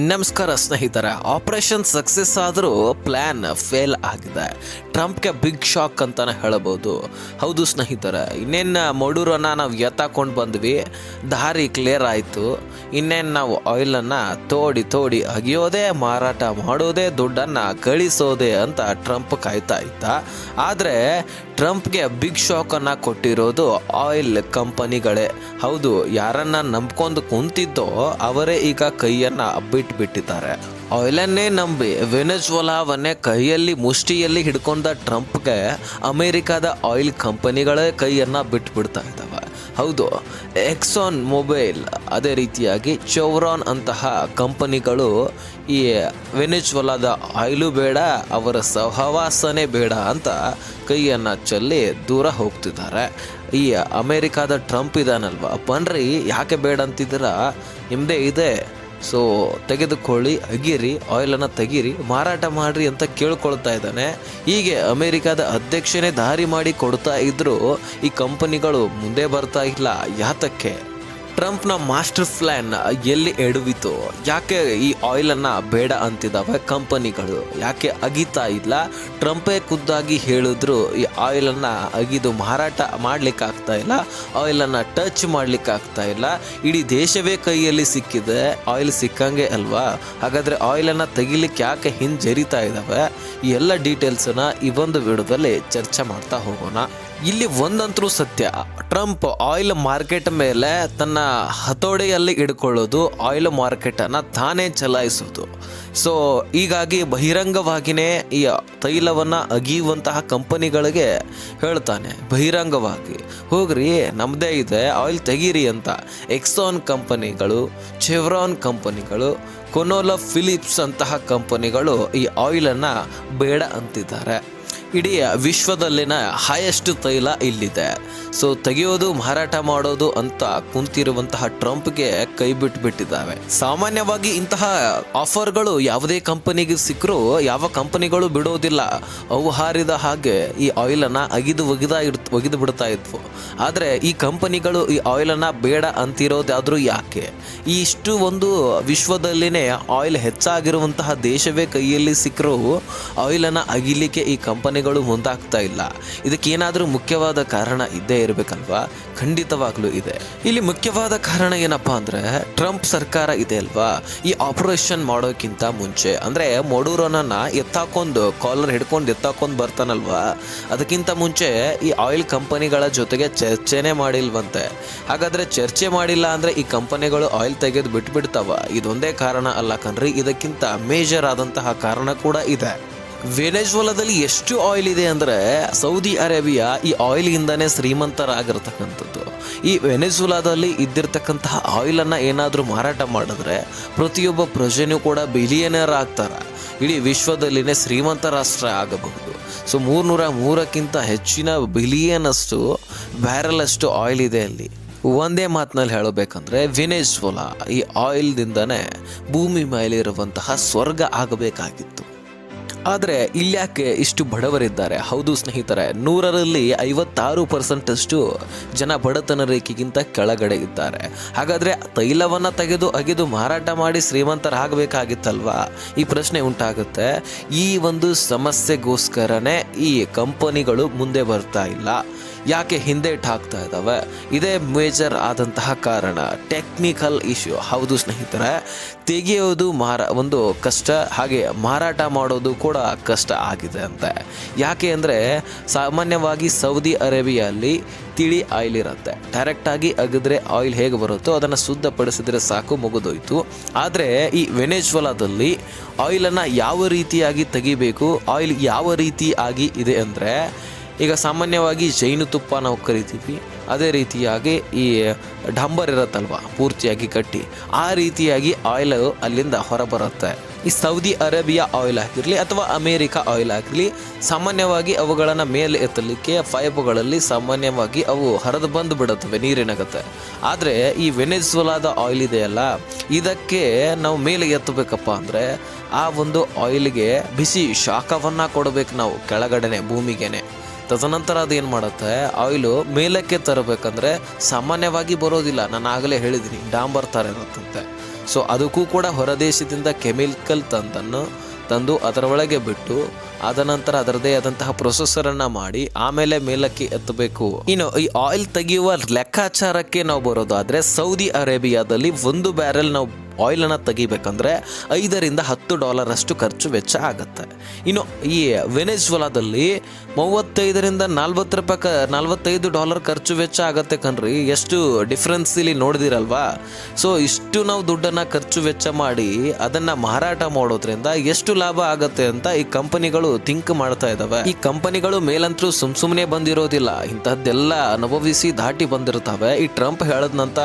ನಮಸ್ಕಾರ ಸ್ನೇಹಿತರ operation success ಆದರೂ ಪ್ಲ್ಯಾನ್ ಫೇಲ್ ಆಗಿದೆ. ಟ್ರಂಪ್ಗೆ ಬಿಗ್ ಶಾಕ್ ಅಂತಲೇ ಹೇಳಬಹುದು ಹೌದು ಸ್ನೇಹಿತರೆ, ಇನ್ನೇನು ಮಡೂರನ್ನು ನಾವು ಎತ್ತಾಕೊಂಡು ಬಂದ್ವಿ, ದಾರಿ ಕ್ಲಿಯರ್ ಆಯಿತು. ಇನ್ನೇನು ನಾವು ಆಯಿಲನ್ನು ತೋಡಿ ತೋಡಿ ಅಗಿಯೋದೇ, ಮಾರಾಟ ಮಾಡೋದೇ, ದುಡ್ಡನ್ನು ಗಳಿಸೋದೇ ಅಂತ ಟ್ರಂಪ್ ಕಾಯ್ತಾ ಇದ್ದ. ಆದರೆ ಟ್ರಂಪ್ಗೆ ಬಿಗ್ ಶಾಕನ್ನು ಕೊಟ್ಟಿರೋದು ಆಯಿಲ್ ಕಂಪನಿಗಳೇ ಹೌದು, ಯಾರನ್ನು ನಂಬ್ಕೊಂಡು ಕುಂತಿದ್ದೋ ಅವರೇ ಈಗ ಕೈಯನ್ನು ಬಿಟ್ಬಿಟ್ಟಿದ್ದಾರೆ. ಆಯಿಲನ್ನೇ ನಂಬಿ ವೆನೆಜುವಲಾವನ್ನೇ ಕೈಯಲ್ಲಿ ಮುಷ್ಟಿಯಲ್ಲಿ ಹಿಡ್ಕೊಂಡ ಟ್ರಂಪ್ಗೆ ಅಮೆರಿಕದ ಆಯಿಲ್ ಕಂಪನಿಗಳೇ ಕೈಯನ್ನು ಬಿಟ್ಬಿಡ್ತಾ ಇದ್ದಾವೆ. ಹೌದು, ಎಕ್ಸಾನ್ ಮೊಬೈಲ್ ಅದೇ ರೀತಿಯಾಗಿ ಚೌರಾನ್ ಅಂತಹ ಕಂಪನಿಗಳು ಈ ವೆನೆಜುವಲಾದ ಆಯಿಲು ಬೇಡ, ಅವರ ಸಹವಾಸನೇ ಬೇಡ ಅಂತ ಕೈಯನ್ನು ಚೆಲ್ಲಿ ದೂರ ಹೋಗ್ತಿದ್ದಾರೆ. ಈ ಅಮೇರಿಕಾದ ಟ್ರಂಪ್ ಇದಾನಲ್ವ? ಬನ್ರಿ ಯಾಕೆ ಬೇಡ ಅಂತಿದ್ದೀರಾ? ನಿಮ್ಮದೇ ಇದೆ. ಸೊ ತೆಗೆದುಕೊಳ್ಳಿ, ಅಗಿರಿ ಆಯಿಲನ್ನು ತೆಗೀರಿ, ಮಾರಾಟ ಮಾಡಿರಿ ಅಂತ ಕೇಳ್ಕೊಳ್ತಾ ಇದ್ದಾನೆ. ಹೀಗೆ ಅಮೆರಿಕದ ಅಧ್ಯಕ್ಷನೇ ದಾರಿ ಮಾಡಿ ಕೊಡ್ತಾ ಇದ್ರು. ಈ ಕಂಪನಿಗಳು ಮುಂದೆ ಬರ್ತಾ ಇಲ್ಲ ಯಾತಕ್ಕೆ? ಟ್ರಂಪ್ನ ಮಾಸ್ಟರ್ ಪ್ಲ್ಯಾನ್ ಎಲ್ಲಿ ಎಡವಿತು, ಯಾಕೆ ಈ ಆಯಿಲನ್ನು ಬೇಡ ಅಂತಿದ್ದಾವೆ ಕಂಪನಿಗಳು? ಯಾಕೆ ಅಗಿತಾ ಇಲ್ಲ? ಟ್ರಂಪೇ ಖುದ್ದಾಗಿ ಹೇಳಿದ್ರು ಈ ಆಯಿಲನ್ನು ಅಗಿದು ಮಾರಾಟ ಮಾಡ್ಲಿಕ್ಕೆ ಆಗ್ತಾ ಇಲ್ಲ, ಆಯಿಲನ್ನು ಟಚ್ ಮಾಡ್ಲಿಕ್ಕೆ ಆಗ್ತಾ ಇಲ್ಲ. ಇಡೀ ದೇಶವೇ ಕೈಯಲ್ಲಿ ಸಿಕ್ಕಿದೆ, ಆಯಿಲ್ ಸಿಕ್ಕಂಗೆ ಅಲ್ವಾ? ಹಾಗಾದರೆ ಆಯಿಲನ್ನು ತೆಗಿಲಿಕ್ಕೆ ಯಾಕೆ ಹಿಂಜರಿತಾ ಇದ್ದಾವೆ ಈ ಎಲ್ಲ ಡೀಟೇಲ್ಸನ್ನು ಈ ಒಂದು ವಿಡಿಯೋದಲ್ಲಿ ಚರ್ಚೆ ಮಾಡ್ತಾ ಹೋಗೋಣ. ಇಲ್ಲಿ ಒಂದಂತರೂ ಸತ್ಯ. ಟ್ರಂಪ್ ಆಯಿಲ್ ಮಾರ್ಕೆಟ್ ಮೇಲೆ ತನ್ನ ಹತೋಡೆಯಲ್ಲಿ ಇಡ್ಕೊಳ್ಳೋದು ಆಯಿಲ್ ಮಾರ್ಕೆಟನ್ನು ತಾನೇ ಚಲಾಯಿಸೋದು. ಸೊ ಹೀಗಾಗಿ ಬಹಿರಂಗವಾಗಿಯೇ ಈ ತೈಲವನ್ನು ಅಗಿಯುವಂತಹ ಕಂಪನಿಗಳಿಗೆ ಹೇಳ್ತಾನೆ. ಬಹಿರಂಗವಾಗಿ. ಹೋಗ್ರಿ ನಮ್ಮದೇ ಇದೆ ಆಯಿಲ್ ತೆಗೀರಿ ಅಂತ. ಎಕ್ಸಾನ್ ಕಂಪನಿಗಳು ಚೆವ್ರಾನ್ ಕಂಪನಿಗಳು ಕೊನೋಲಾ ಫಿಲಿಪ್ಸ್ ಅಂತಹ ಕಂಪನಿಗಳು ಈ ಆಯಿಲನ್ನು ಬೇಡ ಅಂತಿದ್ದಾರೆ. ಇಡೀ ವಿಶ್ವದಲ್ಲಿನ ಹೈಯೆಸ್ಟ್ ತೈಲ ಇಲ್ಲಿದೆ. ಸೊ ತೆಗೆಯೋದು, ಮಾರಾಟ ಮಾಡೋದು ಅಂತ ಕುಂತಿರುವಂತಹ ಟ್ರಂಪ್ಗೆ ಕೈ ಬಿಟ್ಬಿಟ್ಟಿದ್ದಾವೆ. ಸಾಮಾನ್ಯವಾಗಿ ಇಂತಹ ಆಫರ್ಗಳು ಯಾವುದೇ ಕಂಪನಿಗೆ ಸಿಕ್ಕರೂ ಯಾವ ಕಂಪನಿಗಳು ಬಿಡೋದಿಲ್ಲ. ಅವು ಹಾರಿದ ಹಾಗೆ ಈ ಆಯಿಲನ್ನು ಅಗಿದು ಒಗಿದ ಇಡ್ ಒಗಿದು ಬಿಡ್ತಾ ಇದ್ವು. ಆದರೆ ಈ ಕಂಪನಿಗಳು ಈ ಆಯಿಲನ್ನು ಬೇಡ ಅಂತಿರೋದಾದರೂ ಯಾಕೆ? ಈ ಇಷ್ಟು ಒಂದು ವಿಶ್ವದಲ್ಲಿನೇ ಆಯಿಲ್ ಹೆಚ್ಚಾಗಿರುವಂತಹ ದೇಶವೇ ಕೈಯಲ್ಲಿ ಸಿಕ್ಕರೂ ಆಯಿಲನ್ನು ಅಗಿಲಿಕ್ಕೆ ಈ ಕಂಪನಿಗಳು ಮುಂದಾಗ್ತಾ ಇಲ್ಲ. ಇದಕ್ಕೇನಾದರೂ ಮುಖ್ಯವಾದ ಕಾರಣ ಇದ್ದೇ ಇರಬೇಕಲ್ವಾ? ಖಂಡಿತವಾಗ್ಲೂ ಇದೆ. ಇಲ್ಲಿ ಮುಖ್ಯವಾದ ಕಾರಣ ಏನಪ್ಪಾ ಅಂದ್ರೆ, ಟ್ರಂಪ್ ಸರ್ಕಾರ ಇದೆ ಅಲ್ವಾ? ಈ ಆಪರೇಷನ್ ಮಾಡೋಕ್ಕಿಂತ ಮುಂಚೆ, ಅಂದ್ರೆ ಮೊಡೂರನನ್ನ ಎತ್ತಾಕೊಂಡು, ಕಾಲರ್ ಹಿಡ್ಕೊಂಡು ಎತ್ತಾಕೊಂಡು ಬರ್ತಾನಲ್ವಾ? ಅದಕ್ಕಿಂತ ಮುಂಚೆ ಈ ಆಯಿಲ್ ಕಂಪನಿಗಳ ಜೊತೆಗೆ ಚರ್ಚೆನೇ ಮಾಡಿಲ್ವಂತೆ. ಹಾಗಾದ್ರೆ ಚರ್ಚೆ ಮಾಡಿಲ್ಲ ಅಂದ್ರೆ ಈ ಕಂಪನಿಗಳು ಆಯಿಲ್ ತೆಗೆದು ಬಿಟ್ಬಿಡ್ತಾವ? ಇದೊಂದೇ ಕಾರಣ ಅಲ್ಲ ಕಣ್ರಿ. ಇದಕ್ಕಿಂತ ಮೇಜರ್ ಆದಂತಹ ಕಾರಣ ಕೂಡ ಇದೆ. ವೆನೆಜುವಲಾದಲ್ಲಿ ಎಷ್ಟು ಆಯಿಲ್ ಇದೆ ಅಂದರೆ ಸೌದಿ ಅರೇಬಿಯಾ ಈ ಆಯಿಲ್ಗಿಂದನೇ ಶ್ರೀಮಂತರಾಗಿರ್ತಕ್ಕಂಥದ್ದು. ಈ ವೆನೆಜುಲಾದಲ್ಲಿ ಇದ್ದಿರ್ತಕ್ಕಂತಹ ಆಯಿಲನ್ನು ಏನಾದರೂ ಮಾರಾಟ ಮಾಡಿದ್ರೆ ಪ್ರತಿಯೊಬ್ಬ ಪ್ರಜೆನೂ ಕೂಡ ಬಿಲಿಯನರ್ ಆಗ್ತಾರೆ. ಇಡೀ ವಿಶ್ವದಲ್ಲಿನೇ ಶ್ರೀಮಂತ ರಾಷ್ಟ್ರ ಆಗಬಹುದು. ಸೊ ಮೂರ್ನೂರ ಮೂರಕ್ಕಿಂತ ಹೆಚ್ಚಿನ ಬಿಲಿಯನಷ್ಟು ಬ್ಯಾರಲಷ್ಟು ಆಯಿಲ್ ಇದೆ ಅಲ್ಲಿ. ಒಂದೇ ಮಾತಿನಲ್ಲಿ ಹೇಳಬೇಕಂದ್ರೆ ವೆನೆಜುವಲಾ ಈ ಆಯಿಲ್ದಿಂದನೇ ಭೂಮಿ ಮೇಲಿರುವಂತಹ ಸ್ವರ್ಗ ಆಗಬೇಕಾಗಿತ್ತು. ಆದರೆ ಇಲ್ಯಾಕೆ ಇಷ್ಟು ಬಡವರಿದ್ದಾರೆ? ಹೌದು ಸ್ನೇಹಿತರೆ, ನೂರರಲ್ಲಿ ಐವತ್ತಾರು ಪರ್ಸೆಂಟಷ್ಟು ಜನ ಬಡತನ ರೇಖೆಗಿಂತ ಕೆಳಗಡೆ ಇದ್ದಾರೆ. ಹಾಗಾದರೆ ತೈಲವನ್ನು ತೆಗೆದು ಅಗೆದು ಮಾರಾಟ ಮಾಡಿ ಶ್ರೀಮಂತರಾಗಬೇಕಾಗಿತ್ತಲ್ವಾ? ಈ ಪ್ರಶ್ನೆ ಉಂಟಾಗುತ್ತೆ. ಈ ಒಂದು ಸಮಸ್ಯೆಗೋಸ್ಕರನೇ ಈ ಕಂಪನಿಗಳು ಮುಂದೆ ಬರ್ತಾ ಇಲ್ಲ. ಯಾಕೆ ಹಿಂದೆ ಹಾಕ್ತಾ ಇದ್ದಾವೆ? ಇದೇ ಮೇಜರ್ ಆದಂತಹ ಕಾರಣ ಟೆಕ್ನಿಕಲ್ ಇಶ್ಯೂ ಹೌದು ಸ್ನೇಹಿತರೆ, ತೆಗೆಯೋದು ಮಾರ, ಒಂದು ಕಷ್ಟ, ಹಾಗೆ ಮಾರಾಟ ಮಾಡೋದು ಕೂಡ ಕಷ್ಟ ಆಗಿದೆ ಅಂತೆ. ಯಾಕೆ ಅಂದರೆ, ಸಾಮಾನ್ಯವಾಗಿ ಸೌದಿ ಅರೇಬಿಯಲ್ಲಿ ತಿಳಿ ಆಯಿಲ್ ಇರುತ್ತೆ. ಡೈರೆಕ್ಟಾಗಿ ಅಗಿದ್ರೆ ಆಯಿಲ್ ಹೇಗೆ ಬರುತ್ತೋ ಅದನ್ನು ಶುದ್ಧಪಡಿಸಿದ್ರೆ ಸಾಕು, ಮುಗಿದೋಯ್ತು. ಆದರೆ, ಈ ವೆನೆಜ್ವಲಾದಲ್ಲಿ ಆಯಿಲನ್ನು ಯಾವ ರೀತಿಯಾಗಿ ತೆಗಿಬೇಕು ಆಯಿಲ್ ಯಾವ ರೀತಿಯಾಗಿ ಇದೆ ಅಂದರೆ ಈಗ ಸಾಮಾನ್ಯವಾಗಿ ಜೈನು ತುಪ್ಪ ನಾವು ಕರಿತೀವಿ. ಅದೇ ರೀತಿಯಾಗಿ ಈ ಡಂಬರ್ ಇರುತ್ತಲ್ವ, ಪೂರ್ತಿಯಾಗಿ ಕಟ್ಟಿ, ಆ ರೀತಿಯಾಗಿ ಆಯಿಲ್ ಅಲ್ಲಿಂದ ಹೊರಬರುತ್ತೆ. ಈ ಸೌದಿ ಅರೇಬಿಯಾ ಆಯಿಲ್ ಆಗಿರಲಿ ಅಥವಾ ಅಮೇರಿಕ ಆಯಿಲ್ ಆಗಿರಲಿ, ಸಾಮಾನ್ಯವಾಗಿ ಅವುಗಳನ್ನು ಮೇಲೆ ಎತ್ತಲಿಕ್ಕೆ ಪೈಪ್ಗಳಲ್ಲಿ ಸಾಮಾನ್ಯವಾಗಿ ಅವು ಹರಿದು ಬಂದು ಬಿಡುತ್ತವೆ, ನೀರಿನಾಗುತ್ತೆ. ಆದರೆ ಈ ವೆನೆಜುಲಾದ ಆಯಿಲ್ ಇದೆಯಲ್ಲ, ಇದಕ್ಕೆ ನಾವು ಮೇಲೆ ಎತ್ತಬೇಕಪ್ಪ ಅಂದರೆ ಆ ಒಂದು ಆಯಿಲ್ಗೆ ಬಿಸಿ ಶಾಖವನ್ನು ಕೊಡಬೇಕು ನಾವು, ಕೆಳಗಡೆನೆ, ಭೂಮಿಗೆನೆ. ತದನಂತರ ಅದು ಏನು ಮಾಡುತ್ತೆ? ಆಯಿಲು ಮೇಲಕ್ಕೆ ತರಬೇಕಂದ್ರೆ ಸಾಮಾನ್ಯವಾಗಿ ಬರೋದಿಲ್ಲ. ನಾನು ಆಗಲೇ ಹೇಳಿದ್ದೀನಿ ಡಾಂಬರ್ ಥರ ಇರುತ್ತಂತೆ ಸೊ ಅದಕ್ಕೂ ಕೂಡ ಹೊರದೇಶದಿಂದ ಕೆಮಿಕಲ್ ತಂದನ್ನು ತಂದು ಅದರೊಳಗೆ ಬಿಟ್ಟು, ಆದ ನಂತರ ಅದರದೇ ಆದಂತಹ ಪ್ರೊಸೆಸರನ್ನು ಮಾಡಿ, ಆಮೇಲೆ ಮೇಲಕ್ಕೆ ಎತ್ತಬೇಕು. ಇನ್ನು ಈ ಆಯಿಲ್ ತೆಗೆಯುವ ಲೆಕ್ಕಾಚಾರಕ್ಕೆ ನಾವು ಬರೋದಾದರೆ ಸೌದಿ ಅರೇಬಿಯಾದಲ್ಲಿ ಒಂದು ಬ್ಯಾರೆಲ್ ನಾವು ಆಯಿಲನ್ನು ತೆಗಿಬೇಕಂದ್ರೆ ಐದರಿಂದ ಹತ್ತು ಡಾಲರ್ ಅಷ್ಟು ಖರ್ಚು ವೆಚ್ಚ ಆಗುತ್ತೆ. ಇನ್ನು ಈ ವೆನೆಜ್ವಲಾದಲ್ಲಿ ಮೂವತ್ತೈದರಿಂದ ನಲ್ವತ್ತು ರೂಪಾಯಿ ಕ, ನಲ್ವತ್ತೈದು ಡಾಲರ್ ಖರ್ಚು ವೆಚ್ಚ ಆಗತ್ತೆ ಕಣ್ರಿ. ಎಷ್ಟು ಡಿಫ್ರೆನ್ಸ್ ಇಲ್ಲಿ ನೋಡಿದಿರಲ್ವಾ? ಸೊ ಇಷ್ಟು ನಾವು ದುಡ್ಡನ್ನು ಖರ್ಚು ವೆಚ್ಚ ಮಾಡಿ ಅದನ್ನು ಮಾರಾಟ ಮಾಡೋದ್ರಿಂದ ಎಷ್ಟು ಲಾಭ ಆಗುತ್ತೆ ಅಂತ ಈ ಕಂಪನಿಗಳು ಥಿಂಕ್ ಮಾಡ್ತಾ ಇದ್ದಾವೆ ಈ ಕಂಪನಿಗಳು ಮೇಲಂತರೂ ಸುಮ್ ಸುಮ್ಮನೆ ಬಂದಿರೋದಿಲ್ಲ. ಇಂಥದ್ದೆಲ್ಲ ಅನುಭವಿಸಿ ದಾಟಿ ಬಂದಿರ್ತವೆ ಈ ಟ್ರಂಪ್ ಹೇಳದ್ನಂತ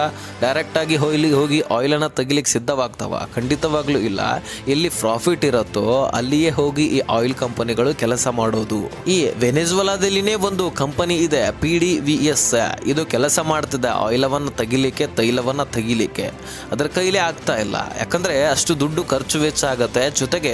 ಡೈರೆಕ್ಟ್ ಆಗಿ ಹೋಗಿ ಹೋಗಿ ಆಯಿಲನ್ನು ತೆಗಿಲಿಕ್ಕೆ ಸಿದ್ಧವಾಗ್ತಾವ? ಖಂಡಿತವಾಗ್ಲೂ ಇಲ್ಲ. ಎಲ್ಲಿ ಪ್ರಾಫಿಟ್ ಇರುತ್ತೋ ಅಲ್ಲಿಯೇ ಹೋಗಿ ಈ ಆಯಿಲ್ ಕಂಪನಿಗಳು ಕೆಲಸ ಮಾಡೋದು. ಈ ವೆನೆಜುವಲಾದಲ್ಲಿನೇ ಒಂದು ಕಂಪನಿ ಇದೆ ಪಿ ಡಿ ವಿ ಎಸ್ ಇದು ಕೆಲಸ ಮಾಡ್ತಿದೆ ಆಯಿಲವನ್ನು ತೆಗಿಲಿಕ್ಕೆ, ತೈಲವನ್ನು ತೆಗಿಲಿಕ್ಕೆ. ಅದರ ಕೈಲೇ ಆಗ್ತಾ ಇಲ್ಲ. ಯಾಕಂದ್ರೆ ಅಷ್ಟು ದುಡ್ಡು ಖರ್ಚು ವೆಚ್ಚ ಆಗುತ್ತೆ. ಜೊತೆಗೆ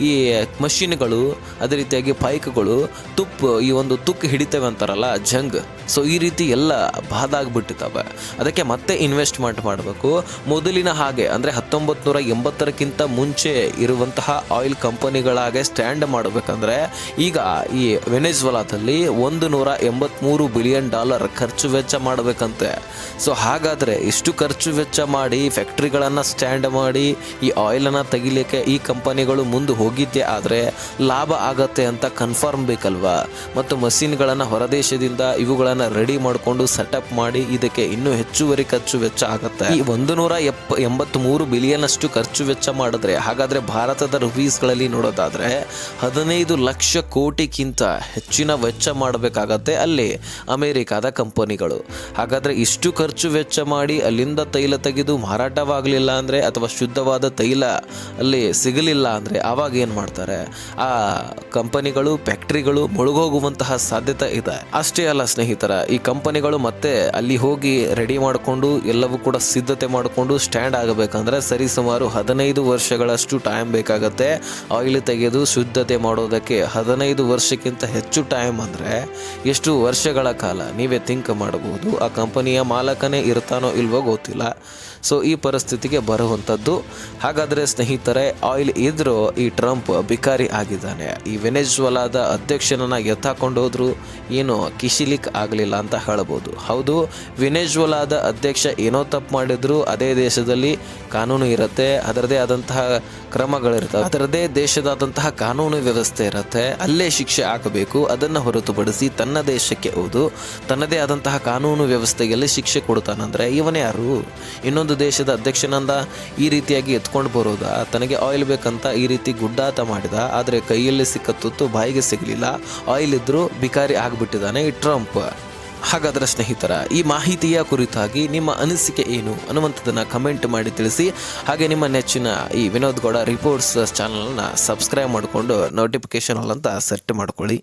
ಈ ಮಷಿನ್ಗಳು, ಅದೇ ರೀತಿಯಾಗಿ ಪೈಕ್ಗಳು, ತುಪ್ಪು, ಈ ಒಂದು ತುಕ್ಕು ಹಿಡಿತೇವೆ ಅಂತಾರಲ್ಲ, ಜಂಗ್. ಸೊ, ಈ ರೀತಿ ಎಲ್ಲ ಬಾದಾಗ್ಬಿಟ್ಟಿದ್ದಾವೆ. ಅದಕ್ಕೆ ಮತ್ತೆ ಇನ್ವೆಸ್ಟ್ಮೆಂಟ್ ಮಾಡಬೇಕು. ಮೊದಲಿನ ಹಾಗೆ ಅಂದರೆ ಹತ್ತೊಂಬತ್ತು ನೂರ ಎಂಬತ್ತರಕ್ಕಿಂತ ಮುಂಚೆ ಇರುವಂತಹ ಆಯಿಲ್ ಕಂಪನಿಗಳಾಗೆ ಸ್ಟ್ಯಾಂಡ್ ಮಾಡಬೇಕಂದ್ರೆ ಈಗ ಈ ವೆನೆಜ್ವಲಾದಲ್ಲಿ ಒಂದು ನೂರ ಎಂಬತ್ತ್ಮೂರು ಬಿಲಿಯನ್ ಡಾಲರ್ ಖರ್ಚು ವೆಚ್ಚ ಮಾಡಬೇಕಂತೆ. ಸೊ ಹಾಗಾದರೆ ಇಷ್ಟು ಖರ್ಚು ವೆಚ್ಚ ಮಾಡಿ ಫ್ಯಾಕ್ಟ್ರಿಗಳನ್ನು ಸ್ಟ್ಯಾಂಡ್ ಮಾಡಿ ಈ ಆಯಿಲನ್ನು ತೆಗಿಲಿಕ್ಕೆ ಈ ಕಂಪನಿಗಳು ಮುಂದೆ ಹೋಗಿದ್ದೆ ಆದರೆ ಲಾಭ ಆಗತ್ತೆ ಅಂತ ಕನ್ಫರ್ಮ್ ಬೇಕಲ್ವಾ? ಮತ್ತು ಮಷೀನ್ಗಳನ್ನು ಹೊರದೇಶದಿಂದ ಇವುಗಳನ್ನು ರೆಡಿ ಮಾಡಿಕೊಂಡು ಸೆಟಪ್ ಮಾಡಿ ಇದಕ್ಕೆ ಇನ್ನೂ ಹೆಚ್ಚುವರಿ ಖರ್ಚು ವೆಚ್ಚ ಆಗುತ್ತೆ. ಈ ಒಂದು ನೂರ ಎಪ್ಪ ಎಂಬತ್ತ್ಮೂರು ಬಿಲಿಯನ್ ಅಷ್ಟು ಖರ್ಚು ವೆಚ್ಚ ಮಾಡಿದ್ರೆ, ಹಾಗಾದ್ರೆ ಭಾರತದ ರುಪೀಸ್ಗಳಲ್ಲಿ ನೋಡೋದಾದ್ರೆ ಹದಿನೈದು ಲಕ್ಷ ಕೋಟಿಗಿಂತ ಹೆಚ್ಚಿನ ವೆಚ್ಚ ಮಾಡಬೇಕಾಗತ್ತೆ ಅಲ್ಲಿ ಅಮೇರಿಕಾದ ಕಂಪನಿಗಳು. ಹಾಗಾದ್ರೆ ಇಷ್ಟು ಖರ್ಚು ವೆಚ್ಚ ಮಾಡಿ ಅಲ್ಲಿಂದ ತೈಲ ತೆಗೆದು ಮಾರಾಟವಾಗಲಿಲ್ಲ ಅಂದರೆ ಅಥವಾ ಶುದ್ಧವಾದ ತೈಲ ಅಲ್ಲಿ ಸಿಗಲಿಲ್ಲ ಅಂದರೆ ಆವಾಗ ಏನು ಮಾಡ್ತಾರೆ? ಆ ಕಂಪನಿಗಳು, ಫ್ಯಾಕ್ಟ್ರಿಗಳು ಮುಳುಗೋಗುವಂತಹ ಸಾಧ್ಯತೆ ಇದೆ. ಅಷ್ಟೇ ಅಲ್ಲ ಸ್ನೇಹಿತರ, ಈ ಕಂಪನಿಗಳು ಮತ್ತೆ ಅಲ್ಲಿ ಹೋಗಿ ರೆಡಿ ಮಾಡಿಕೊಂಡು ಎಲ್ಲವೂ ಕೂಡ ಸಿದ್ಧತೆ ಮಾಡಿಕೊಂಡು ಸ್ಟ್ಯಾಂಡ್ ಆಗಬೇಕಂದ್ರೆ ಸರಿ ಸುಮಾರು ಹದಿನೈದು ವರ್ಷಗಳಷ್ಟು ಟೈಮ್ ಬೇಕಾಗತ್ತೆ. ಆಯಿಲ್ ತೆಗೆದು ಶುದ್ಧತೆ ಮಾಡೋದಕ್ಕೆ ಹದಿನೈದು ವರ್ಷಕ್ಕಿಂತ ಹೆಚ್ಚು ಟೈಮ್ ಅಂದರೆ ಎಷ್ಟು ವರ್ಷಗಳ ಕಾಲ? ನೀವೇ ಥಿಂಕ್ ಮಾಡಬಹುದು ಆ ಕಂಪನಿಯ ಮಾಲಕನೇ ಇರ್ತಾನೋ ಇಲ್ವೋ ಗೊತ್ತಿಲ್ಲ. ಸೊ ಈ ಪರಿಸ್ಥಿತಿಗೆ ಬರುವಂಥದ್ದು ಹಾಗಾದರೆ ಸ್ನೇಹಿತರೆ ಆಯಿಲ್ ಇದ್ದರೂ ಈ ಟ್ರಂಪ್ ಬಿಕಾರಿ ಆಗಿದ್ದಾನೆ. ಈ ವೆನೆಜ್ವಲಾದ ಅಧ್ಯಕ್ಷನನ್ನು ಎತ್ತಾಕೊಂಡು ಹೋದ್ರು ಏನು ಕಿಶಿಲಿಕ್ ಆಗಲಿಲ್ಲ ಅಂತ ಹೇಳ್ಬೋದು. ಹೌದು, ವೆನೆಜ್ವಲಾದ ಅಧ್ಯಕ್ಷ ಏನೋ ತಪ್ಪು ಮಾಡಿದ್ರು. ಅದೇ ದೇಶದಲ್ಲಿ ಕಾನೂನು ಇರುತ್ತೆ ಅದರದೇ ಆದಂತಹ ಕ್ರಮಗಳಿರ್ತವೆ ಅದರದೇ ದೇಶದಾದಂತಹ ಕಾನೂನು ವ್ಯವಸ್ಥೆ ಇರುತ್ತೆ, ಅಲ್ಲೇ ಶಿಕ್ಷೆ ಹಾಕಬೇಕು, ಅದನ್ನು ಹೊರತುಪಡಿಸಿ ತನ್ನ ದೇಶಕ್ಕೆ ಹೋದು, ತನ್ನದೇ ಆದಂತಹ ಕಾನೂನು ವ್ಯವಸ್ಥೆಯಲ್ಲಿ ಶಿಕ್ಷೆ ಕೊಡ್ತಾನಂದ್ರೆ ಇವನೇ ಯಾರು? ಇನ್ನೊಂದು ದೇಶದ ಅಧ್ಯಕ್ಷನಂದ ಈ ರೀತಿಯಾಗಿ ಎತ್ಕೊಂಡು ಬರೋದ? ತನಗೆ ಆಯಿಲ್ ಬೇಕಂತ ಈ ರೀತಿ ಗುಡ್ಡಾಟ ಮಾಡಿದ, ಆದರೆ ಕೈಯಲ್ಲಿ ಸಿಕ್ಕ ತುತ್ತು ಬಾಯಿಗೆ ಸಿಗಲಿಲ್ಲ ಆಯಿಲ್ ಇದ್ರೂ ಬಿಕಾರಿ ಆಗಿಬಿಟ್ಟಿದ್ದಾನೆ ಈ ಟ್ರಂಪ್. ಹಾಗಾದರೆ ಸ್ನೇಹಿತರ, ಈ ಮಾಹಿತಿಯ ಕುರಿತಾಗಿ ನಿಮ್ಮ ಅನಿಸಿಕೆ ಏನು ಅನ್ನುವಂಥದ್ದನ್ನು ಕಮೆಂಟ್ ಮಾಡಿ ತಿಳಿಸಿ. ಹಾಗೆ ನಿಮ್ಮ ನೆಚ್ಚಿನ ಈ ವಿನೋದ್ ಗೌಡ ರಿಪೋರ್ಟ್ಸ್ ಚಾನಲ್ನ ಸಬ್ಸ್ಕ್ರೈಬ್ ಮಾಡಿಕೊಂಡು ನೋಟಿಫಿಕೇಶನ್ ಅಂತ ಸೆಟ್ ಮಾಡ್ಕೊಳ್ಳಿ.